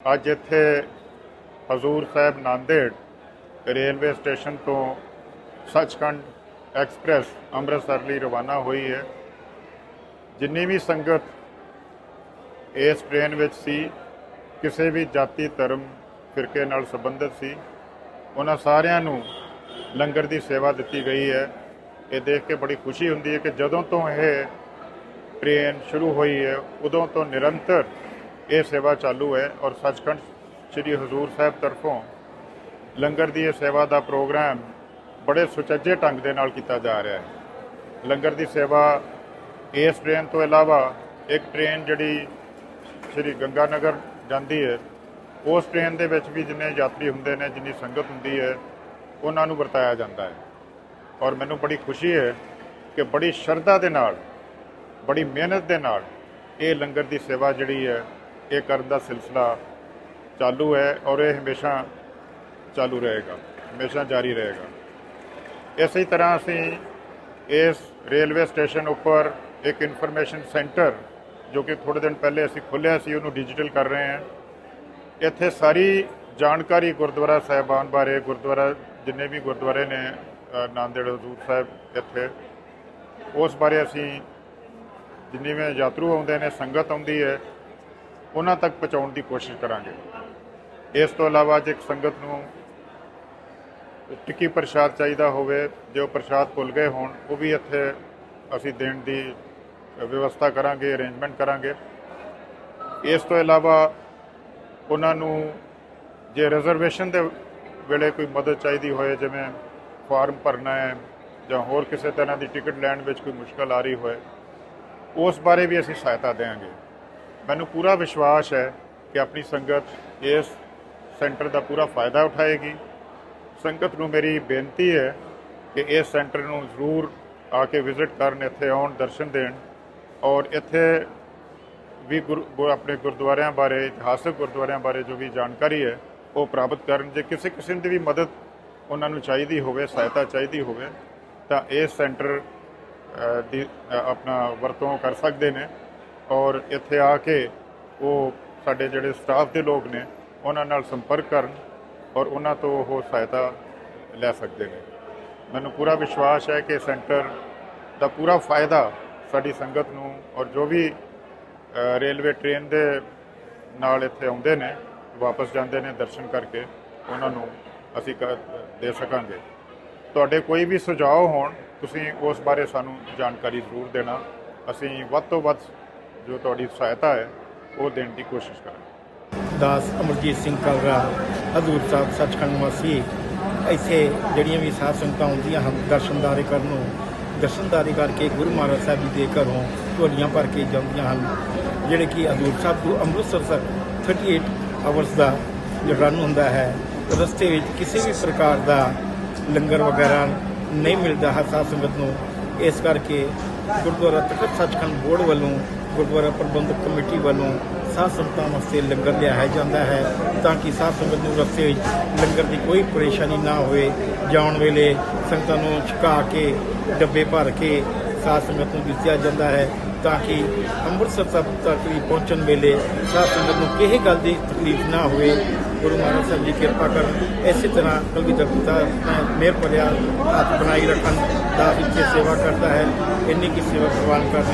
ਅੱਜ ਇੱਥੇ Hazur Sahib Nanded railway station ਤੋਂ ਸੱਚਖੰਡ ਐਕਸਪ੍ਰੈਸ ਅੰਮ੍ਰਿਤਸਰ ਲਈ ਰਵਾਨਾ ਹੋਈ ਹੈ। ਜਿੰਨੀ ਵੀ ਸੰਗਤ ਇਸ ਟ੍ਰੇਨ ਵਿੱਚ ਸੀ, ਕਿਸੇ ਵੀ ਜਾਤੀ, ਧਰਮ, ਫਿਰਕੇ ਨਾਲ ਸੰਬੰਧਿਤ ਸੀ, ਉਹਨਾਂ ਸਾਰਿਆਂ ਨੂੰ ਲੰਗਰ ਦੀ ਸੇਵਾ ਦਿੱਤੀ ਗਈ ਹੈ। ਇਹ ਦੇਖ ਕੇ ਬੜੀ ਖੁਸ਼ੀ ਹੁੰਦੀ ਹੈ ਕਿ ਜਦੋਂ ਤੋਂ ਇਹ ਟ੍ਰੇਨ ਸ਼ੁਰੂ ਹੋਈ ਹੈ, ਉਦੋਂ ਤੋਂ ਨਿਰੰਤਰ ਇਹ ਸੇਵਾ ਚਾਲੂ ਹੈ ਔਰ ਸੱਚਖੰਡ ਸ੍ਰੀ ਹਜ਼ੂਰ ਸਾਹਿਬ ਤਰਫੋਂ ਲੰਗਰ ਦੀ ਇਹ ਸੇਵਾ ਦਾ ਪ੍ਰੋਗਰਾਮ ਬੜੇ ਸੁਚੱਜੇ ਢੰਗ ਦੇ ਨਾਲ ਕੀਤਾ ਜਾ ਰਿਹਾ ਹੈ। ਲੰਗਰ ਦੀ ਸੇਵਾ ਇਸ ਟ੍ਰੇਨ ਤੋਂ ਇਲਾਵਾ ਇੱਕ ਟ੍ਰੇਨ ਜਿਹੜੀ ਸ੍ਰੀ ਗੰਗਾਨਗਰ ਜਾਂਦੀ ਹੈ, ਉਸ ਟ੍ਰੇਨ ਦੇ ਵਿੱਚ ਵੀ ਜਿੰਨੇ ਯਾਤਰੀ ਹੁੰਦੇ ਨੇ, ਜਿੰਨੀ ਸੰਗਤ ਹੁੰਦੀ ਹੈ, ਉਹਨਾਂ ਨੂੰ ਵਰਤਾਇਆ ਜਾਂਦਾ ਹੈ। ਔਰ ਮੈਨੂੰ ਬੜੀ ਖੁਸ਼ੀ ਹੈ ਕਿ ਬੜੀ ਸ਼ਰਧਾ ਦੇ ਨਾਲ, ਬੜੀ ਮਿਹਨਤ ਦੇ ਨਾਲ ਇਹ ਲੰਗਰ ਦੀ ਸੇਵਾ ਜਿਹੜੀ ਹੈ ਇਹ ਕਰਨ ਦਾ ਸਿਲਸਿਲਾ ਚਾਲੂ ਹੈ ਔਰ ਇਹ ਹਮੇਸ਼ਾ ਚਾਲੂ ਰਹੇਗਾ ਹਮੇਸ਼ਾ ਜਾਰੀ ਰਹੇਗਾ। ਇਸੇ ਤਰ੍ਹਾਂ ਅਸੀਂ ਇਸ ਰੇਲਵੇ ਸਟੇਸ਼ਨ ਉੱਪਰ ਇੱਕ ਇਨਫੋਰਮੇਸ਼ਨ ਸੈਂਟਰ ਜੋ ਕਿ ਥੋੜੇ ਦਿਨ ਪਹਿਲੇ ਅਸੀਂ ਖੋਲ੍ਹਿਆ ਸੀ ਉਹਨੂੰ ਡਿਜੀਟਲ ਕਰ ਰਹੇ ਹਾਂ। ਇੱਥੇ ਸਾਰੀ ਜਾਣਕਾਰੀ ਗੁਰਦੁਆਰਾ ਸਾਹਿਬਾਨ ਬਾਰੇ ਗੁਰਦੁਆਰਾ ਜਿੰਨੇ ਵੀ ਗੁਰਦੁਆਰੇ ਨੇ ਅ, ਨਾਂਦੇੜ ਹਜ਼ੂਰ ਸਾਹਿਬ ਇੱਥੇ ਉਸ ਬਾਰੇ ਅਸੀਂ ਜਿੰਨੇ ਵੀ ਯਾਤਰੂ ਆਉਂਦੇ ਨੇ ਸੰਗਤ ਆਉਂਦੀ ਹੈ ਉਹਨਾਂ ਤੱਕ ਪਹੁੰਚਾਉਣ ਦੀ ਕੋਸ਼ਿਸ਼ ਕਰਾਂਗੇ। ਇਸ ਤੋਂ ਇਲਾਵਾ ਜੇ ਇੱਕ ਸੰਗਤ ਨੂੰ ਟਿੱਕੀ ਪ੍ਰਸ਼ਾਦ ਚਾਹੀਦਾ ਹੋਵੇ, ਜੋ ਪ੍ਰਸ਼ਾਦ ਭੁੱਲ ਗਏ ਹੋਣ, ਉਹ ਵੀ ਇੱਥੇ ਅਸੀਂ ਦੇਣ ਦੀ ਵਿਵਸਥਾ ਕਰਾਂਗੇ, ਅਰੇਂਜਮੈਂਟ ਕਰਾਂਗੇ। ਇਸ ਤੋਂ ਇਲਾਵਾ ਉਹਨਾਂ ਨੂੰ ਜੇ ਰਿਜ਼ਰਵੇਸ਼ਨ ਦੇ ਵੇਲੇ ਕੋਈ ਮਦਦ ਚਾਹੀਦੀ ਹੋਏ, ਜਿਵੇਂ ਫਾਰਮ ਭਰਨਾ ਹੈ ਜਾਂ ਹੋਰ ਕਿਸੇ ਤਰ੍ਹਾਂ ਦੀ ਟਿਕਟ ਲੈਣ ਵਿੱਚ ਕੋਈ ਮੁਸ਼ਕਲ ਆ ਰਹੀ ਹੋਏ, ਉਸ ਬਾਰੇ ਵੀ ਅਸੀਂ ਸਹਾਇਤਾ ਦੇਵਾਂਗੇ। ਮੈਨੂੰ ਪੂਰਾ ਵਿਸ਼ਵਾਸ ਹੈ ਕਿ ਆਪਣੀ ਸੰਗਤ ਇਸ ਸੈਂਟਰ ਦਾ ਪੂਰਾ ਫਾਇਦਾ ਉਠਾਏਗੀ। ਸੰਗਤ ਨੂੰ ਮੇਰੀ ਬੇਨਤੀ ਹੈ ਕਿ ਇਸ ਸੈਂਟਰ ਨੂੰ ਜ਼ਰੂਰ ਆ ਕੇ ਵਿਜ਼ਿਟ ਕਰਨ, ਇੱਥੇ ਆਉਣ, ਦਰਸ਼ਨ ਦੇਣ ਔਰ ਇੱਥੇ ਵੀ ਗੁਰ ਆਪਣੇ ਗੁਰਦੁਆਰਿਆਂ ਬਾਰੇ, ਇਤਿਹਾਸਕ ਗੁਰਦੁਆਰਿਆਂ ਬਾਰੇ ਜੋ ਵੀ ਜਾਣਕਾਰੀ ਹੈ, ਉਹ ਪ੍ਰਾਪਤ ਕਰਨ। ਜੇ ਕਿਸੇ ਕਿਸਮ ਦੀ ਵੀ ਮਦਦ ਉਹਨਾਂ ਨੂੰ ਚਾਹੀਦੀ ਹੋਵੇ, ਸਹਾਇਤਾ ਚਾਹੀਦੀ ਹੋਵੇ, ਤਾਂ ਇਹ ਸੈਂਟਰ ਦੀ ਆਪਣਾ ਵਰਤੋਂ ਕਰ ਸਕਦੇ ਨੇ। ਔਰ ਇੱਥੇ ਆ ਕੇ ਉਹ ਸਾਡੇ ਜਿਹੜੇ ਸਟਾਫ ਦੇ ਲੋਕ ਨੇ, ਉਹਨਾਂ ਨਾਲ ਸੰਪਰਕ ਕਰਨ ਔਰ ਉਹਨਾਂ ਤੋਂ ਉਹ ਸਹਾਇਤਾ ਲੈ ਸਕਦੇ ਨੇ। ਮੈਨੂੰ ਪੂਰਾ ਵਿਸ਼ਵਾਸ ਹੈ ਕਿ ਸੈਂਟਰ ਦਾ ਪੂਰਾ ਫਾਇਦਾ ਸਾਡੀ ਸੰਗਤ ਨੂੰ ਔਰ ਜੋ ਵੀ ਰੇਲਵੇ ਟ੍ਰੇਨ ਦੇ ਨਾਲ ਇੱਥੇ ਆਉਂਦੇ ਨੇ, ਵਾਪਸ ਜਾਂਦੇ ਨੇ ਦਰਸ਼ਨ ਕਰਕੇ, ਉਹਨਾਂ ਨੂੰ ਅਸੀਂ ਕ- ਦੇ ਸਕਾਂਗੇ। ਤੁਹਾਡੇ ਕੋਈ ਵੀ ਸੁਝਾਅ ਹੋਣ, ਤੁਸੀਂ ਉਸ ਬਾਰੇ ਸਾਨੂੰ ਜਾਣਕਾਰੀ ਜ਼ਰੂਰ ਦੇਣਾ। ਅਸੀਂ ਵੱਧ ਤੋਂ ਵੱਧ ਜੋ ਤੁਹਾਡੀ ਸਹਾਇਤਾ ਹੈ, ਉਹ ਦੇਣ ਦੀ ਕੋਸ਼ਿਸ਼ ਕਰਾਂਗੇ। ਦਾਸ ਅਮਰਜੀਤ ਸਿੰਘ ਕਲਰਾ ਹਜ਼ੂਰ ਸਾਹਿਬ ਸੱਚਖੰਡ ਵਾਸੀ। ਇੱਥੇ ਜਿਹੜੀਆਂ ਵੀ ਸਾਧ ਸੰਗਤਾਂ ਆਉਂਦੀਆਂ ਹਨ, ਦਰਸ਼ਨਦਾਰੇ ਕਰਨ ਨੂੰ, ਦਰਸ਼ਨਦਾਰੀ ਕਰਕੇ ਗੁਰੂ ਮਹਾਰਾਜ ਸਾਹਿਬ ਜੀ ਦੇ ਘਰੋਂ ਢੋਲੀਆਂ ਭਰ ਕੇ ਜਾਂਦੀਆਂ ਹਨ। ਜਿਹੜੇ ਕਿ ਹਜ਼ੂਰ ਸਾਹਿਬ ਤੋਂ ਅੰਮ੍ਰਿਤਸਰ ਤੱਕ 38 ਆਵਰਸ ਦਾ ਜੋ ਰਨ ਹੁੰਦਾ ਹੈ। ਰਸਤੇ ਵਿੱਚ ਕਿਸੇ ਵੀ ਪ੍ਰਕਾਰ ਦਾ ਲੰਗਰ ਵਗੈਰਾ ਨਹੀਂ ਮਿਲਦਾ ਹੈ ਸਾਧ ਸੰਗਤ ਨੂੰ। ਇਸ ਕਰਕੇ ਗੁਰਦੁਆਰਾ ਤਖਤ ਸੱਚਖੰਡ ਬੋਰਡ ਵੱਲੋਂ ਗੁਰਦੁਆਰਾ ਪ੍ਰਬੰਧਕ ਕਮੇਟੀ ਵੱਲੋਂ ਸਾਧ ਸੰਗਤਾਂ ਵਾਸਤੇ ਲੰਗਰ ਲਿਆਇਆ ਜਾਂਦਾ ਹੈ ਤਾਂ ਕਿ ਸਾਧ ਸੰਗਤ ਨੂੰ ਰਸਤੇ ਵਿੱਚ ਲੰਗਰ ਦੀ ਕੋਈ ਪਰੇਸ਼ਾਨੀ ਨਾ ਹੋਵੇ। ਜਾਣ ਵੇਲੇ ਸੰਗਤਾਂ ਨੂੰ ਛਕਾ ਕੇ, ਡੱਬੇ ਭਰ ਕੇ ਸਾਧ ਸੰਗਤ ਨੂੰ ਦਿੱਤਾ ਜਾਂਦਾ ਹੈ ਤਾਂ ਕਿ ਅੰਮ੍ਰਿਤਸਰ ਸਾਹਿਬ ਤੱਕ ਵੀ ਪਹੁੰਚਣ ਵੇਲੇ ਸਾਧ ਸੰਗਤ ਨੂੰ ਕਿਸੇ ਗੱਲ ਦੀ ਤਕਲੀਫ ਨਾ ਹੋਵੇ। ਗੁਰੂ ਮਹਾਰਾਜ ਸਾਹਿਬ ਜੀ ਕਿਰਪਾ ਕਰਨ ਇਸੇ ਤਰ੍ਹਾਂ ਕਲਗੀਧਰ ਪਿਤਾ ਮੇਰ ਭਰਿਆ ਹੱਥ ਬਣਾਈ ਰੱਖਣ ਦਾ ਇੱਥੇ ਸੇਵਾ ਕਰਦਾ ਹੈ। ਇੰਨੀ ਕੀ ਸੇਵਾ ਪ੍ਰਵਾਨ ਕਰਨੀ